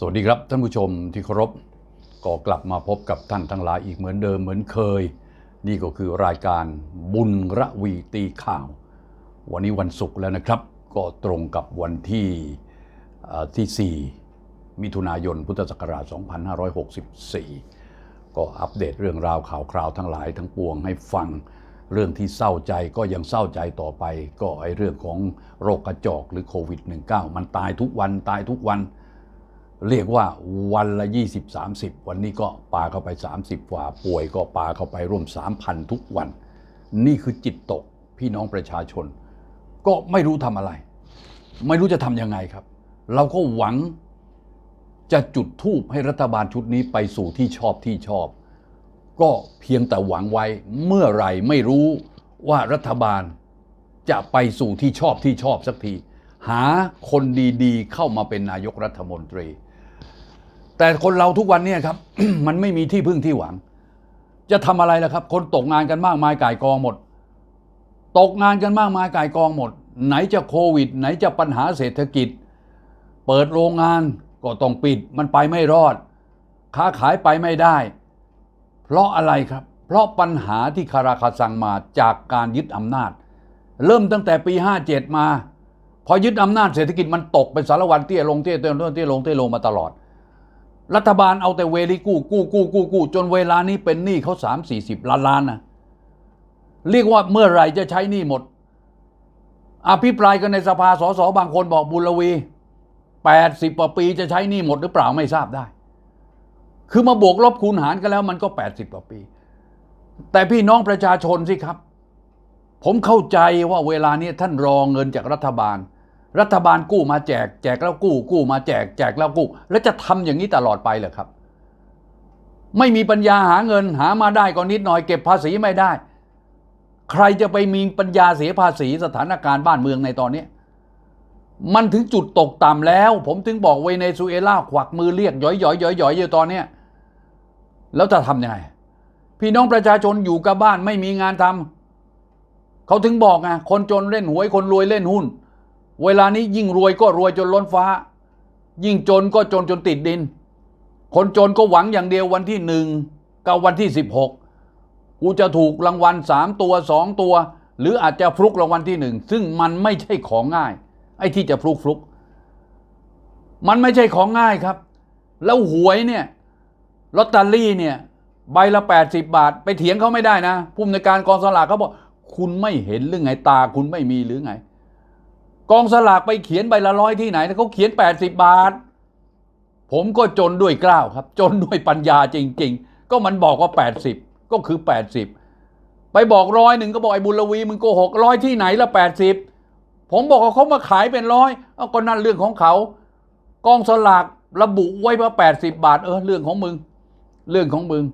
สวัสดีครับท่านผู้ชมที่เคารพก็กลับมาพบกับท่านทั้งหลายอีกเหมือนเดิมเหมือนเคย นี่ก็คือรายการบุญระวีตีข่าว วันนี้วันศุกร์แล้วนะครับ ก็ตรงกับวันที่เอ่อที่ 4 มิถุนายนพุทธศักราช 2564 ก็อัปเดตเรื่องราวข่าวคราวทั้งหลายทั้งปวงให้ฟังเรื่องที่เศร้าใจก็ยังเศร้าใจต่อไป ก็ไอเรื่องของโรคกระจอกหรือโควิด -19 มันตายทุกวันตายทุกวัน เรียกว่าวันละ 20 30 วันนี้ก็ปาเข้าไป 30 กว่า ป่วยก็ปาเข้าไปร่วม 3,000 ทุกวัน นี่คือจิตตกพี่น้องประชาชน ก็ไม่รู้ทำอะไร ไม่รู้จะทำยังไงครับ เราก็หวังจะจุดทูปให้รัฐบาลชุดนี้ไปสู่ที่ชอบที่ชอบ ก็เพียงแต่หวังไว้เมื่อไหร่ไม่รู้ว่ารัฐบาลจะไปสู่ที่ชอบที่ชอบสักทีหาคนดีๆ เข้ามาเป็นนายกรัฐมนตรี แต่คนเราทุกวันเนี่ยครับ มันไม่มีที่พึ่งที่หวัง จะทำอะไรล่ะครับ คนตกงานกันมากมายก่ายกองหมด ตกงานกันมากมายก่ายกองหมด ไหนจะโควิด ไหนจะปัญหาเศรษฐกิจ เปิดโรงงานก็ต้องปิด มันไปไม่รอด ค้าขายไปไม่ได้ เพราะอะไรครับ เพราะปัญหาที่คาราคาซังมาจากการยึดอำนาจ เริ่มตั้งแต่ปี 57 มา พอยึดอำนาจเศรษฐกิจมันตกเป็นสารวันเตี้ยลงเตี้ยเตี้ยลงเตี้ยลงเตี้ยลงมาตลอด รัฐบาลเอาแต่เวลีกู้กู้กู้กู้กู้จนเวลานี้เป็นหนี้เขาสามสี่สิบล้านล้านนะเรียกว่าเมื่อไหร่จะใช้หนี้หมด อภิปรายกันในสภาสสบางคนบอกบุญลวีแปดสิบกว่าปีจะใช้หนี้หมดหรือเปล่าไม่ทราบได้ คือมาบวกลบคูณหารกันแล้วมันก็แปดสิบกว่าปี แต่พี่น้องประชาชนสิครับ ผมเข้าใจว่าเวลานี้ท่านรอเงินจากรัฐบาล รัฐบาลกู้มาแจก แจกแล้วกู้กู้มาแจก แจกแล้วกู้ แล้วจะทำอย่างนี้ตลอดไปเหรอครับ ไม่มีปัญญาหาเงินหามาได้ก็นิดหน่อยเก็บภาษีไม่ได้ ใครจะไปมีปัญญาเสียภาษีสถานการณ์บ้านเมืองในตอนนี้มันถึงจุดตกต่ำแล้ว ผมถึงบอกเวเนซุเอลาขวักมือเรียกหย่อยหย่อยหยอยหย่อยอยู่ตอนเนี้ยแล้วจะทำยังไง พี่น้องประชาชนอยู่กับบ้านไม่มีงานทำเขาถึงบอกไงคนจนเล่นหวยคนรวยเล่นหุ้น เวลานี้ยิ่งรวยก็รวยจนล้นฟ้า ยิ่งจนก็จนจนติดดิน คนจนก็หวังอย่างเดียววันที่หนึ่งกับวันที่สิบหกกูจะถูกรางวัลสามตัวสองตัว หรืออาจจะฟลุกรางวัลที่หนึ่งซึ่งมันไม่ใช่ของง่าย ไอ้ที่จะฟลุกฟลุกมันไม่ใช่ของง่ายครับ แล้วหวยเนี่ยลอตเตอรี่เนี่ยใบละ 80 บาท ไปเถียงเขาไม่ได้นะผู้อำนวยการกองสลากเขาบอก คุณไม่เห็นหรือไงตาคุณไม่มีหรือไง กองสลากไปเขียนใบละร้อยที่ไหนเขาเขียน 80 บาท ผมก็จนด้วยกล้าวครับ จนด้วยปัญญาจริง ๆ ก็มันบอกว่า 80 ก็คือ 80 ไปบอกร้อยหนึ่งก็บอกไอ้บุญลวีมึงโกหกร้อยที่ไหนละ 80 ผมบอกว่าเขามาขายเป็นร้อยเอาก็นั่นเรื่องของเขา กองสลากระบุไว้ว่า 80 บาท เออเรื่องของมึง เรื่องของมึง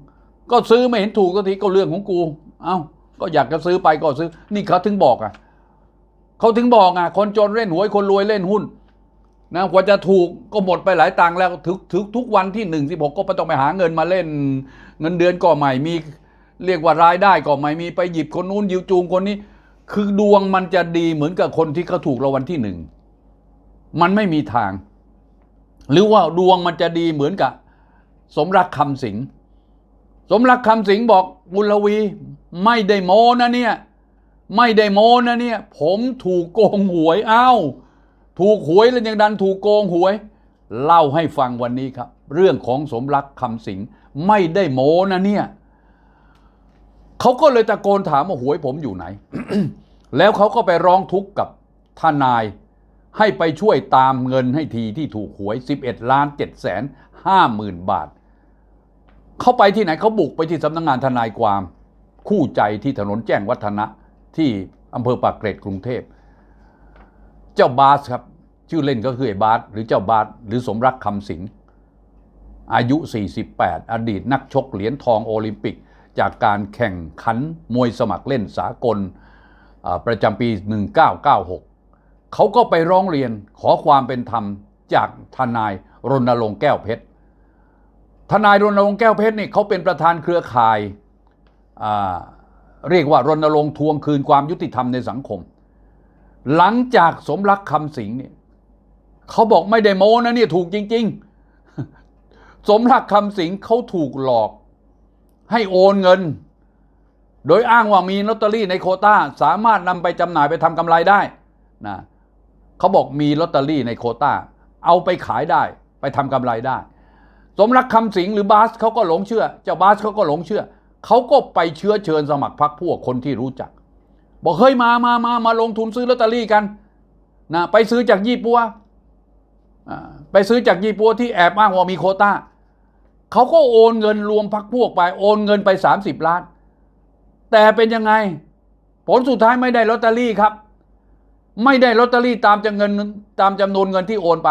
ก็ซื้อไม่เห็นถูกก็ทีก็เรื่องของกู เอ้าก็อยากจะซื้อไปก็ซื้อ นี่เขาถึงบอกอะ เขาถึงบอกอะคนจนเล่นหวยคนรวยเล่นหุ้นนะกว่าจะถูกก็หมดไปหลายตังค์แล้วถึงถึงทุกวันที่หนึ่งสิบหกก็ไม่ต้องไปหาเงินมาเล่น เงินเดือนก็ใหม่มีเรียกว่ารายได้ก็ใหม่มีไปหยิบคนนู้นยิวจูงคนนี้ คือดวงมันจะดีเหมือนกับคนที่เขาถูกรางวัลที่หนึ่งมันไม่มีทาง หรือว่าดวงมันจะดีเหมือนกับ สมรักคำสิง สมรักคำสิงบอกบุลวีไม่ได้โมนะเนี่ย ไม่ได้โมนะเนี่ย ผมถูกโกงหวยอ้าวถูกหวยแล้วยังดันถูกโกงหวย เล่าให้ฟังวันนี้ครับ เรื่องของสมรักคำสิงไม่ได้โมนะเนี่ยเขาก็เลยตะโกนถามว่าหวยผมอยู่ไหน แล้วเขาก็ไปร้องทุกข์กับทนาย ให้ไปช่วยตามเงินให้ทีที่ถูกหวย 11ล้าน7แสน5หมื่นบาท เขาไปที่ไหนเขาบุกไปที่สำนักงงานทนายความ คู่ใจที่ถนนแจ้งวัฒนะ ที่อำเภอปากเกร็ดกรุงเทพ เจ้าบาสครับ ชื่อเล่นก็คือไอ้บาสหรือเจ้าบาสหรือสมรักคำสิงอายุ 48 อดีตนักชกเหรียญทองโอลิมปิก จากการแข่งขันมวยสมัครเล่นสากลประจำปี 1996 เขาก็ไปร้องเรียนขอความเป็นธรรมจากทนายรณรงค์แก้วเพชร ทนายรณรงค์แก้วเพชรนี่เขาเป็นประธานเครือข่ายา เรียกว่ารณรงค์ทวงคืนความยุติธรรมในสังคม หลังจากสมรักคำสิงเนี่ยเขาบอกไม่ได้โมนะเนี่ยถูกจริง ๆ สมรักคำสิงเขาถูกหลอก ให้โอนเงิน โดยอ้างว่ามีลอตเตอรี่ในโคต้าสามารถนำไปจำหน่ายไปทำกำไรได้นะเขาบอกมีลอตเตอรี่ในโคต้าเอาไปขายได้ไปทำกำไรได้ สมรักคำสิงหรือบาสเขาก็หลงเชื่อ เจ้าบาสเขาก็หลงเชื่อ เขาก็ไปเชื้อเชิญสมัครพรรคพวกคนที่รู้จัก บอกเฮ้ยมามามามาลงทุนซื้อลอตเตอรี่กันนะไปซื้อจากยี่ปัวไปซื้อจากยี่ปัวที่แอบอ้างว่ามีโควต้าเขาก็โอนเงินรวมพักพวกไป โอนเงินไป 30 ล้าน แต่เป็นยังไง ผลสุดท้ายไม่ได้ลอตเตอรี่ครับ ไม่ได้ลอตเตอรี่ตามจำเงินตามจำนวนเงินที่โอนไป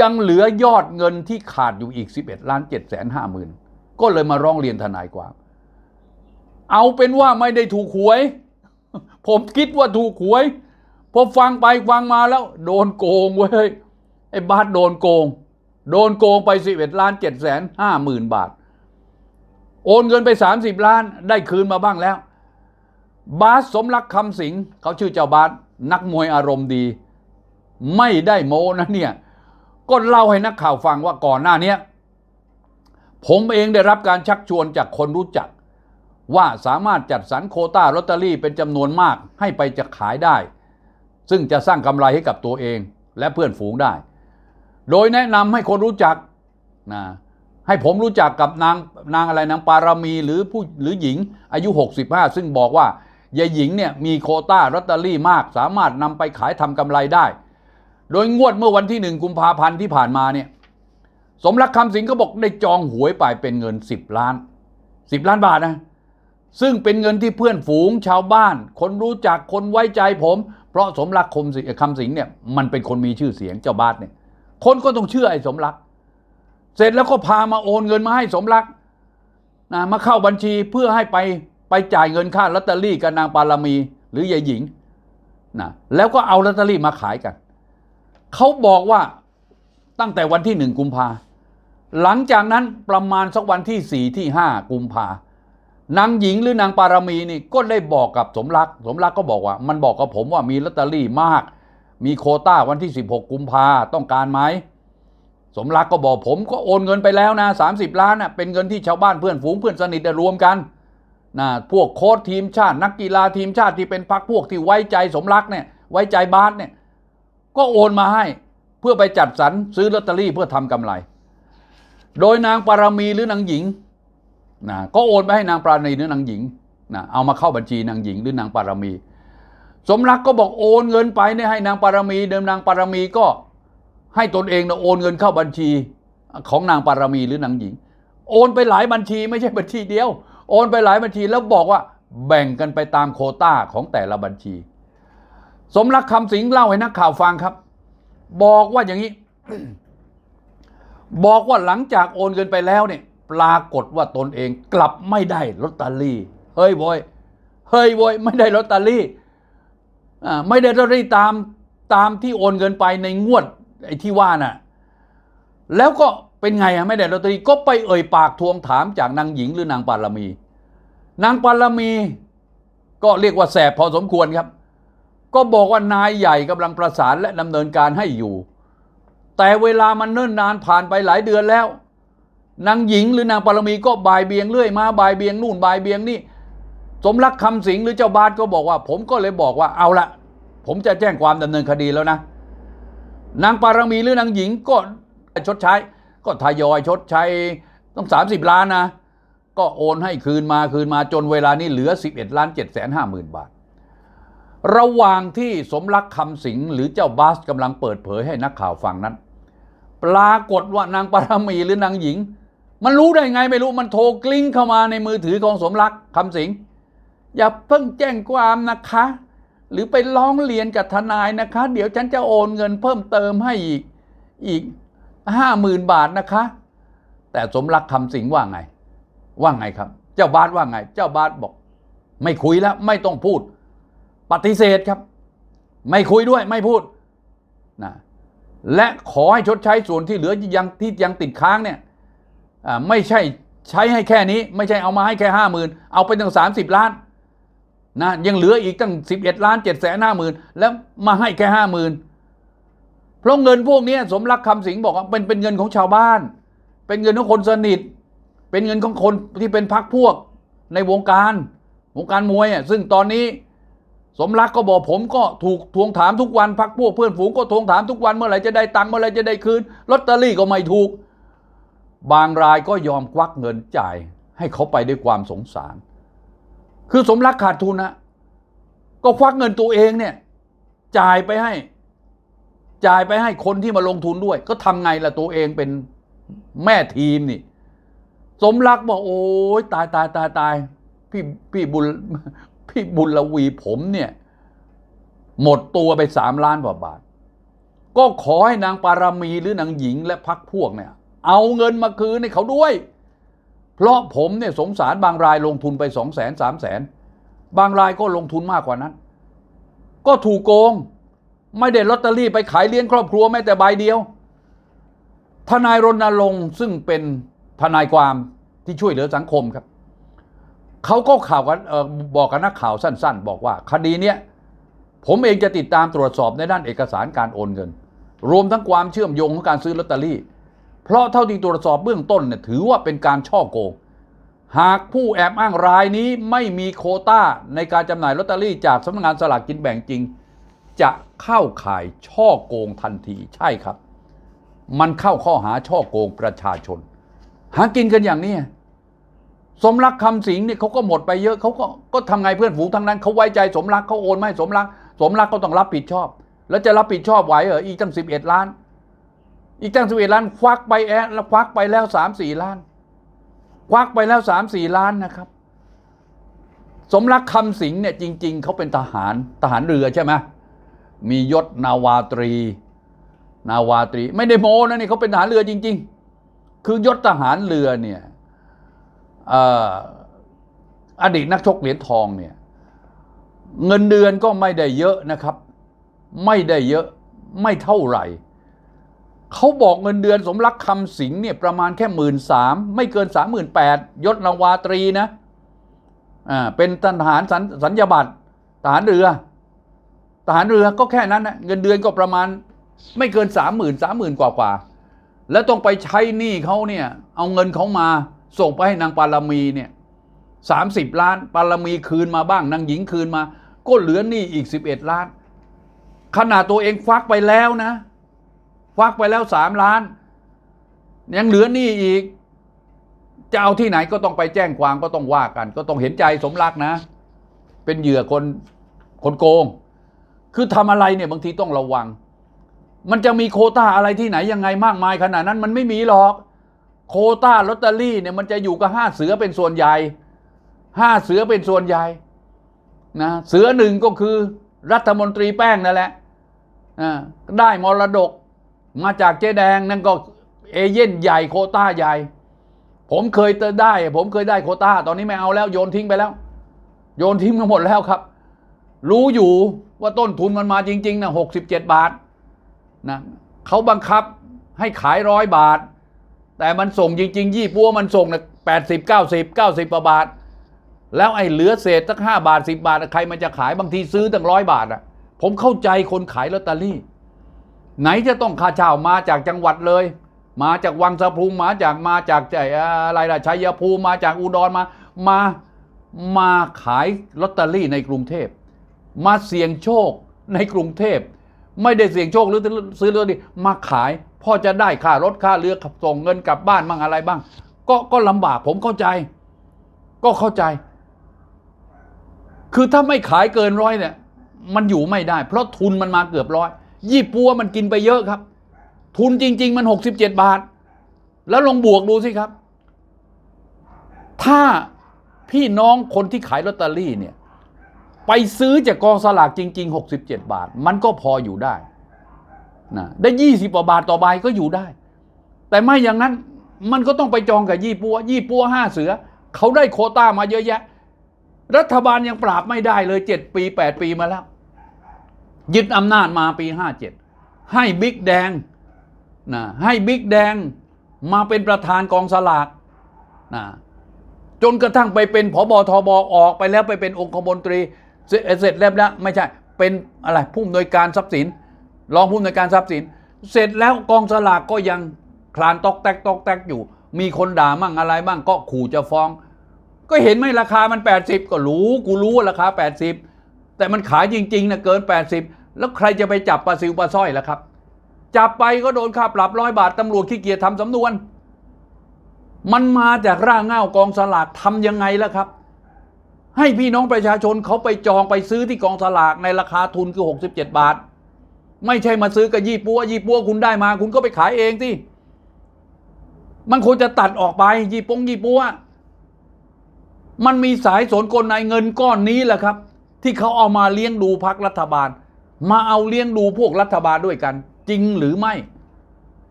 ยังเหลือยอดเงินที่ขาดอยู่อีก 11ล้าน7แสนห้าหมื่นก็เลยมาร้องเรียนทนายความ เอาเป็นว่าไม่ได้ถูกหวย ผมคิดว่าถูกหวยพอฟังไปฟังมาแล้ว โดนโกงเว้ยไอ้บาสโดนโกง โดนโกงไป11ล้าน7แสนห้าหมื่นบาท โอนเงินไป30ล้านได้คืนมาบ้างแล้ว บาสสมรักคำสิงเขาชื่อเจ้าบาสนักมวยอารมณ์ดี ไม่ได้โมนะเนี่ยก็เล่าให้นักข่าวฟังว่าก่อนหน้านี้ผมเองได้รับการชักชวนจากคนรู้จัก ว่าสามารถจัดสรรโคต้าลอตเตอรี่เป็นจำนวนมากให้ไปจะขายได้ ซึ่งจะสร้างกำไรให้กับตัวเองและเพื่อนฝูงได้ โดยแนะนำให้คนรู้จักนะให้ผมรู้จักกับนางนางอะไรนางปารามีหรือผู้หรือหญิงอายุ 65 ซึ่งบอกว่ายายหญิงเนี่ยมีโคต้าลอตเตอรี่มาก สามารถนำไปขายทำกำไรได้ โดยงวดเมื่อวันที่หนึ่งกุมภาพันธ์ที่ผ่านมาเนี่ยสมรักคำสิงก็บอกได้จองหวยไปเป็นเงิน 10 ล้าน 10 ล้านบาทนะ ซึ่งเป็นเงินที่เพื่อนฝูงชาวบ้าน คนรู้จักคนไว้ใจผม เพราะสมรักคมสิคำสิงเนี่ยมันเป็นคนมีชื่อเสียงเจ้าบ้าทเนี่ยคนก็ต้องเชื่อไอ้สมรัก เสร็จแล้วก็พามาโอนเงินมาให้สมรักนะมาเข้าบัญชีเพื่อให้ไปไปจ่ายเงินค่าลอตเตอรี่กับนางปารามีหรือยายหญิงนะแล้วก็เอาลอตเตอรี่มาขายกัน เขาบอกว่าตั้งแต่วันที่หนึ่งกุมภาหลังจากนั้นประมาณสักวันที่สี่ที่ห้ากุมภา นางหญิงหรือนางปารามีนี่ก็ได้บอกกับสมรัก สมรักก็บอกว่า มันบอกกับผมว่ามีลอตเตอรี่มาก มีโคต้าวันที่ 16 กุมภาต้องการไหมสมรักก็บอกผมก็โอนเงินไปแล้วนะ 30 ล้านนะเป็นเงินที่ชาวบ้านเพื่อนฝูงเพื่อนสนิทรวมกันนะพวกโค้ชทีมชาติ นักกีฬาทีมชาติที่เป็นพักพวกที่ไว้ใจสมรักเนี่ยไว้ใจบาสเนี่ยก็โอนมาให้เพื่อไปจัดสรรซื้อลอตเตอรี่เพื่อทำกำไร โดยนางปารามีหรือนางหญิง นะก็โอนไปให้นางปรามีหรือนางหญิงนะเอามาเข้าบัญชีนางหญิงหรือนางปารามี สมรักก็บอกโอนเงินไปเนี่ยให้นางปารามี เดิมนางปารามีก็ให้ตนเองนะโอนเงินเข้าบัญชีของนางปารามีหรือนางหญิง โอนไปหลายบัญชีไม่ใช่บัญชีเดียว โอนไปหลายบัญชีแล้วบอกว่าแบ่งกันไปตามโคต้าของแต่ละบัญชี สมรักคำสิงเล่าให้นักข่าวฟังครับ บอกว่าอย่างนี้ บอกว่าหลังจากโอนเงินไปแล้วเนี่ย ปรากฏว่าตนเองกลับไม่ได้ลอตเตอรี่ เฮ้ยบอย เฮ้ยบอย ไม่ได้ลอตเตอรี่ไม่ได้ลอตเตอรี่ตามตามที่โอนเงินไปในงวดไอ้ที่ว่าน่ะ แล้วก็เป็นไงอะไม่ได้ลอตเตอรี่ก็ไปเอ่ยปากทวงถามจากนางหญิงหรือนางปารมี นางปารมี ก็เรียกว่าแสบพอสมควรครับ ก็บอกว่านายใหญ่กำลังประสานและดำเนินการให้อยู่ แต่เวลามันเนิ่นนานผ่านไปหลายเดือนแล้ว นางหญิงหรือนางปารมีก็บ่ายเบียงเรื่อยมาบ่ายเบียงนู่นบ่ายเบียงนี่ สมรักคำสิงหรือเจ้าบาสก็บอกว่า ผมก็เลยบอกว่าเอาละผมจะแจ้งความดำเนินคดีแล้วนะ นางปารมีหรือนางหญิงก็ชดใช้ ก็ทยอยชดใช้ต้อง 30 ล้านนะ ก็โอนให้คืนมาคืนมาจนเวลานี้เหลือ 11ล้าน7แสนห้าหมื่นบาท ระหว่างที่สมรักคำสิงหรือเจ้าบาสกำลังเปิดเผยให้นักข่าวฟังนั้น ปรากฏว่านางปารมีหรือนางหญิง มันรู้ได้ไงไม่รู้มันโทรกลิ้งเข้ามาในมือถือของสมรักคำสิง อย่าเพิ่งแจ้งความนะคะ หรือไปร้องเรียนกับทนายนะคะ เดี๋ยวฉันจะโอนเงินเพิ่มเติมให้อีกอีกห้าหมื่นบาทนะคะ แต่สมรักคำสิงว่าไง ว่าไงครับ เจ้าบาสว่าไง เจ้าบาสบอก ไม่คุยแล้วไม่ต้องพูด ปฏิเสธครับ ไม่คุยด้วยไม่พูดนะและขอให้ชดใช้ส่วนที่เหลือยังที่ยังติดค้างเนี่ย ไม่ใช่ใช้ให้แค่นี้ ไม่ใช่เอามาให้แค่ห้าหมื่นเอาไปตั้งสามสิบล้านนะยังเหลืออีกตั้งสิบเอ็ดล้านเจ็ดแสนห้าหมื่นแล้วมาให้แค่ห้าหมื่นเพราะเงินพวกนี้สมรักคำสิงห์บอกว่าเป็นเป็นเงินของชาวบ้าน เป็นเงินของคนสนิท เป็นเงินของคนที่เป็นพักพวกในวงการวงการมวยอะซึ่งตอนนี้สมรักก็บอกผมก็ถูกทวงถามทุกวันพักพวกเพื่อนฝูงก็ทวงถามทุกวันเมื่อไหร่จะได้ตังค์เมื่อไหร่จะได้คืนลอตเตอรี่ก็ไม่ถูก บางรายก็ยอมควักเงินจ่ายให้เขาไปด้วยความสงสาร คือสมรักขาดทุนนะก็ควักเงินตัวเองเนี่ยจ่ายไปให้ จ่ายไปให้คนที่มาลงทุนด้วย ก็ทำไงล่ะตัวเองเป็นแม่ทีมนี่ สมรักบอกโอ้ยตายตายตายตายพี่พี่บุญพี่บุญละวีผมเนี่ยหมดตัวไปสามล้านกว่าบาท ก็ขอให้นางปารามีหรือนางหญิงและพักพวกเนี่ย เอาเงินมาคืนให้เขาด้วย เพราะผมเนี่ยสงสารบางรายลงทุนไปสองแสนสามแสนบางรายก็ลงทุนมากกว่านั้น ก็ถูกโกง ไม่ได้ลอตเตอรี่ไปขายเลี้ยงครอบครัวแม้แต่ใบเดียว ทนายรณรงค์ซึ่งเป็นทนายความที่ช่วยเหลือสังคมครับเขาก็ข่าวกันเออบอกกับนักข่าวสั้น ๆ บอกว่าคดีเนี้ยผมเองจะติดตามตรวจสอบในด้านเอกสารการโอนเงิน รวมทั้งความเชื่อมโยงของการซื้อลอตเตอรี่ เพราะเท่าที่ตรวจสอบเบื้องต้นเนี่ยถือว่าเป็นการช่อโกง หากผู้แอบอ้างรายนี้ไม่มีโคต้าในการจำหน่ายลอตเตอรี่จากสำนักงานสลากกินแบ่งจริง จะเข้าข่ายช่อโกงทันทีใช่ครับ มันเข้าข้อหาช่อโกงประชาชน หากินกันอย่างนี้สมรักคำสิงเนี่ยเขาก็หมดไปเยอะเขาก็ก็ทำไงเพื่อนฝูงทั้งนั้นเขาไว้ใจสมรักเขาโอนไม่สมรัก สมรักก็ต้องรับผิดชอบ แล้วจะรับผิดชอบไหวเหรออีกตั้งสิบเอ็ดล้าน อีกตั้งสิบเอ็ดล้าน ควักไปแอะแล้วควักไปแล้วสามสี่ล้าน ควักไปแล้วสามสี่ล้านนะครับ สมรักคำสิงเนี่ยจริง ๆเขาเป็นทหารทหารเรือใช่ไหมมียศนาวาตรี นาวาตรี ไม่ได้โมนะนี่เขาเป็นทหารเรือจริง ๆ คือยศทหารเรือเนี่ยเอ่ออดีตนักชกเหรียญทองเนี่ยเงินเดือนก็ไม่ได้เยอะนะครับ ไม่ได้เยอะไม่เท่าไหร่ เขาบอกเงินเดือนสมรักคำสิงเนี่ยประมาณแค่หมื่นสามไม่เกินสามหมื่นแปดยศนาวาตรีนะอ่าเป็นทหารสัญสัญญาบัตรทหารเรือทหารเรือก็แค่นั้นนะเงินเดือนก็ประมาณไม่เกินสามหมื่นสามหมื่นกว่ากว่าแล้วต้องไปใช้หนี้เขาเนี่ย เอาเงินเขามาส่งไปให้นางปารามีเนี่ยสามสิบล้าน ปารามีคืนมาบ้างนางหญิงคืนมา ก็เหลือหนี้อีกสิบเอ็ดล้าน ขนาดตัวเองฟักไปแล้วนะ ฟักไปแล้วสามล้าน ยังเหลือหนี้อีก จะเอาที่ไหนก็ต้องไปแจ้งความก็ต้องว่ากัน ก็ต้องเห็นใจสมรักนะ เป็นเหยื่อคนคนโกง คือทำอะไรเนี่ยบางทีต้องระวัง มันจะมีโคต้าอะไรที่ไหนยังไงมากมายขนาดนั้นมันไม่มีหรอก โคต้าลอตเตอรี่เนี่ยมันจะอยู่กับห้าเสือเป็นส่วนใหญ่ห้าเสือเป็นส่วนใหญ่นะเสือหนึ่งก็คือรัฐมนตรีแป้งนั่นแหละอ่าได้มรดก มาจากเจ๊แดงนั่นก็เอเย่นใหญ่โคต้าใหญ่ ผมเคยได้ ผมเคยได้โคต้า ตอนนี้ไม่เอาแล้วโยนทิ้งไปแล้ว โยนทิ้งมาหมดแล้วครับ รู้อยู่ว่าต้นทุนมันมาจริงๆนะหกสิบเจ็ดบาทนะเขาบังคับให้ขายร้อยบาท แต่มันส่งจริง ๆ ยี่ปัวมันส่งนะแปดสิบเก้าสิบเก้าสิบกว่าบาท แล้วไอ้เหลือเศษสักห้าบาทสิบาท ใครมันจะขายบางทีซื้อตั้งร้อยบาทอะ ผมเข้าใจคนขายลอตเตอรี่ ไหนจะต้องค่าเช่ามาจากจังหวัดเลย มาจากวังสะพุงมาจากมาจากใจอะไรล่ะชัยภูมิมาจากอุดรมามามาขายลอตเตอรี่ในกรุงเทพ มาเสี่ยงโชคในกรุงเทพ ไม่ได้เสี่ยงโชคหรือซื้อลอตเตอรี่มาขายพ่อจะได้ค่ารถค่าเรือขับส่งเงินกลับบ้านบ้างอะไรบ้าง ก็ก็ลำบากผมเข้าใจ ก็เข้าใจ คือถ้าไม่ขายเกินร้อยเนี่ย มันอยู่ไม่ได้ เพราะทุนมันมาเกือบร้อย ยี่ปัวมันกินไปเยอะครับ ทุนจริง ๆ มันหกสิบเจ็ดบาท แล้วลองบวกดูสิครับ ถ้าพี่น้องคนที่ขายลอตเตอรี่เนี่ย ไปซื้อจากกองสลากจริง ๆ 67 บาท มันก็พออยู่ได้นะได้ 20กว่าบาทต่อใบก็อยู่ได้ แต่ไม่อย่างนั้นมันก็ต้องไปจองกับยี่ปัว ยี่ปัวห้าเสือ เขาได้โคต้ามาเยอะแยะ รัฐบาลยังปราบไม่ได้เลย 7 ปี 8 ปีมาแล้ว ยึดอำนาจมาปี 57 ให้บิ๊กแดงนะให้บิ๊กแดงมาเป็นประธานกองสลากนะจนกระทั่งไปเป็นผบทบออกไปแล้วไปเป็นองคมนตรี เสร็จแล้วนะไม่ใช่ เป็นอะไรผู้อำนวยการทรัพย์สิน รองผู้อำนวยการทรัพย์สิน เสร็จแล้วกองสลากก็ยังคลานตอกแตกตอกแตกอยู่ มีคนด่ามั่งอะไรบ้างก็ขู่จะฟ้อง ก็เห็นไหมราคามัน 80 ก็รู้ กูรู้ว่าราคา 80 แต่มันขายจริงๆนะเกิน 80 แล้วใครจะไปจับปลาซิวปลาสร้อยล่ะครับ จับไปก็โดนค่าปรับร้อยบาทตำรวจขี้เกียจทำสำนวน มันมาจากร่างเง่ากองสลากทำยังไงล่ะครับ ให้พี่น้องประชาชนเขาไปจองไปซื้อที่กองสลากในราคาทุนคือ 67 บาท ไม่ใช่มาซื้อกับยี่ปัวยี่ปัวคุณได้มา คุณก็ไปขายเองที่มันควรจะตัดออกไปยี่ปงยี่ปัวมันมีสายสนกลในเงินก้อนนี้แหละครับ ที่เขาเอามาเลี้ยงดูพักรัฐบาล มาเอาเลี้ยงดูพวกรัฐบาลด้วยกัน จริงหรือไม่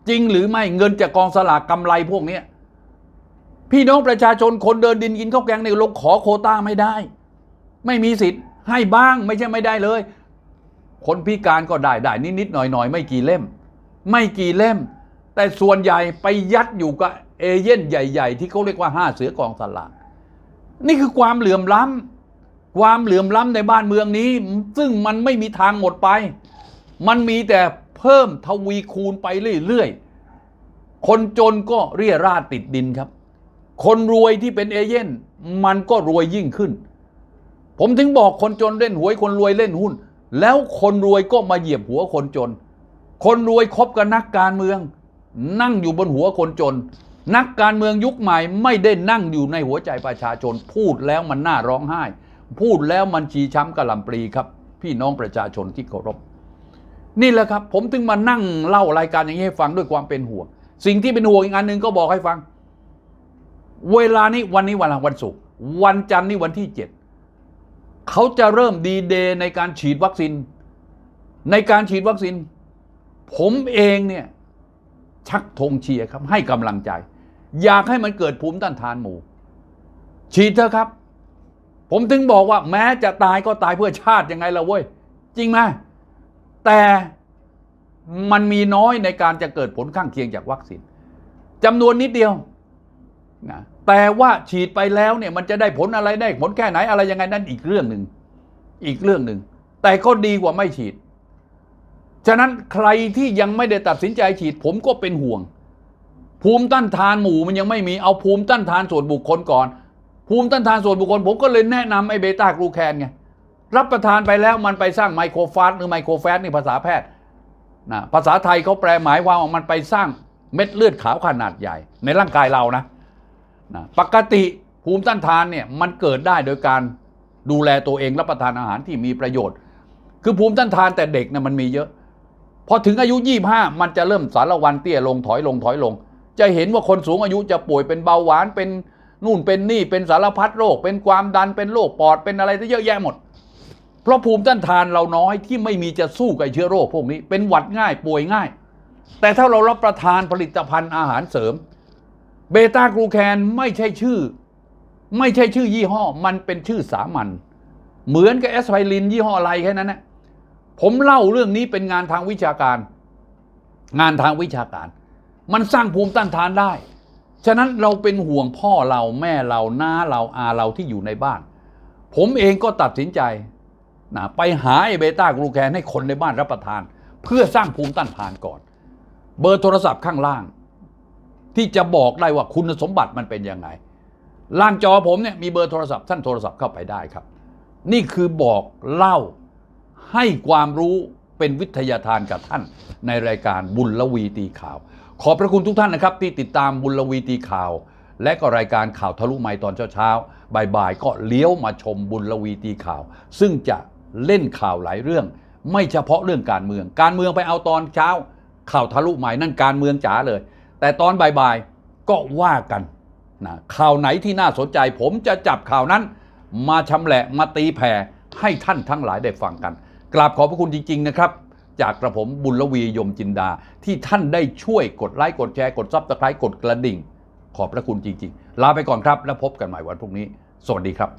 จริงหรือไม่เงินจากกองสลากกำไรพวกเนี้พี่น้องประชาชนคนเดินดินกินข้าวแกงในลงขอโคต้าไม่ได้ ไม่มีสิทธิ์ให้บ้างไม่ใช่ไม่ได้เลย คนพิการก็ได้ได้นิดๆหน่อยๆไม่กี่เล่ม ไม่กี่เล่ม แต่ส่วนใหญ่ไปยัดอยู่กับเอเย่นใหญ่ ๆ ที่เขาเรียกว่าห้าเสือกองสลากนี่คือความเหลื่อมล้ำ ความเหลื่อมล้ำในบ้านเมืองนี้ ซึ่งมันไม่มีทางหมดไป มันมีแต่เพิ่มทวีคูณไปเรื่อยๆ คนจนก็เรียราดติดดินครับ คนรวยที่เป็นเอเย่นมันก็รวยยิ่งขึ้น ผมถึงบอกคนจนเล่นหวยคนรวยเล่นหุ้น แล้วคนรวยก็มาเหยียบหัวคนจน คนรวยคบกับนักการเมือง นั่งอยู่บนหัวคนจน นักการเมืองยุคใหม่ไม่ได้นั่งอยู่ในหัวใจประชาชนพูดแล้วมันน่าร้องไห้ พูดแล้วมันชีช้ำกระลำปลีครับ พี่น้องประชาชนที่เคารพนี่แหละครับ ผมถึงมานั่งเล่ารายการอย่างนี้ให้ฟังด้วยความเป็นห่วง สิ่งที่เป็นห่วงอีกอันหนึ่งก็บอกให้ฟัง เวลานี้วันนี้วันอะไรวันศุกร์วันจันทร์นี่วันที่เจ็ดเขาจะเริ่มดีเดย์ในการฉีดวัคซีน ในการฉีดวัคซีน ผมเองเนี่ยชักธงเชียร์ครับ ให้กำลังใจ อยากให้มันเกิดภูมิต้านทานหมู่ ฉีดเถอะครับ ผมถึงบอกว่าแม้จะตายก็ตายเพื่อชาติยังไงล่ะเว้ย จริงไหมแต่มันมีน้อยในการจะเกิดผลข้างเคียงจากวัคซีนจำนวนนิดเดียวนะแต่ว่าฉีดไปแล้วเนี่ยมันจะได้ผลอะไรได้ผลแค่ไหนอะไรยังไงนั่นอีกเรื่องหนึ่งอีกเรื่องหนึ่งแต่ก็ดีกว่าไม่ฉีด ฉะนั้นใครที่ยังไม่ได้ตัดสินใจฉีดผมก็เป็นห่วง ภูมิต้านทานหมู่มันยังไม่มีเอาภูมิต้านทานส่วนบุคคลก่อน ภูมิต้านทานส่วนบุคคล ผมก็เลยแนะนำไอ้เบต้ากลูแคนไงรับประทานไปแล้วมันไปสร้างไมโครฟาสหรือไมโครแฟสนี่ภาษาแพทย์นะภาษาไทยเขาแปลหมายความว่ามันไปสร้างเม็ดเลือดขาวขนาดใหญ่ ในร่างกายเรานะนะปกติภูมิต้านทานเนี่ยมันเกิดได้โดยการดูแลตัวเองรับประทานอาหารที่มีประโยชน์ คือภูมิต้านทานแต่เด็กนะมันมีเยอะพอถึงอายุ 25 มันจะเริ่มสารวันเตี้ยลงถอยลงถอยลง จะเห็นว่าคนสูงอายุจะป่วยเป็นเบาหวานเป็น นู่นเป็นนี่เป็นสารพัดโรค เป็นความดันเป็นโรคปอดเป็นอะไรที่เยอะแยะหมด เพราะภูมิต้านทานเราน้อยที่ไม่มีจะสู้กับเชื้อโรคพวกนี้ เป็นหวัดง่ายป่วยง่าย แต่ถ้าเรารับประทานผลิตภัณฑ์อาหารเสริมเบต้ากลูแคนไม่ใช่ชื่อ ไม่ใช่ชื่อยี่ห้อ มันเป็นชื่อสามัญเหมือนกับแอสไพรินยี่ห้ออะไรแค่นั้นนะผมเล่าเรื่องนี้เป็นงานทางวิชาการ งานทางวิชาการ มันสร้างภูมิต้านทานได้ ฉะนั้นเราเป็นห่วงพ่อเราแม่เราน้าเราอาเราที่อยู่ในบ้าน ผมเองก็ตัดสินใจนะไปหาไอเบต้ากลูแคนให้คนในบ้านรับประทาน เพื่อสร้างภูมิต้านทานก่อน เบอร์โทรศัพท์ข้างล่าง ที่จะบอกได้ว่าคุณสมบัติมันเป็นยังไง ล่างจอผมเนี่ยมีเบอร์โทรศัพท์ท่านโทรศัพท์เข้าไปได้ครับ นี่คือบอกเล่าให้ความรู้เป็นวิทยาทานกับท่านในรายการบุญละวีตีข่าว ขอบพระคุณทุกท่านนะครับ ที่ติดตามบุญละวีตีข่าว และก็รายการข่าวทะลุไมค์ตอนเช้าๆบ่ายๆก็เลี้ยวมาชมบุญละวีตีข่าว ซึ่งจะเล่นข่าวหลายเรื่อง ไม่เฉพาะเรื่องการเมือง การเมืองไปเอาตอนเช้า ข่าวทะลุไมค์นั่นการเมืองจ๋าเลย แต่ตอนบ่ายๆก็ว่ากันนะข่าวไหนที่น่าสนใจ ผมจะจับข่าวนั้น มาชำแหละมาตีแผ่ให้ท่านทั้งหลายได้ฟังกันกราบขอบพระคุณจริง ๆ นะครับ จากกระผมบุญละวียมจินดา ที่ท่านได้ช่วยกดไลค์กดแชร์กดซับสไครต์กดกระดิ่ง ขอบพระคุณจริง ๆ ลาไปก่อนครับ แล้วพบกันใหม่วันพรุ่งนี้ สวัสดีครับ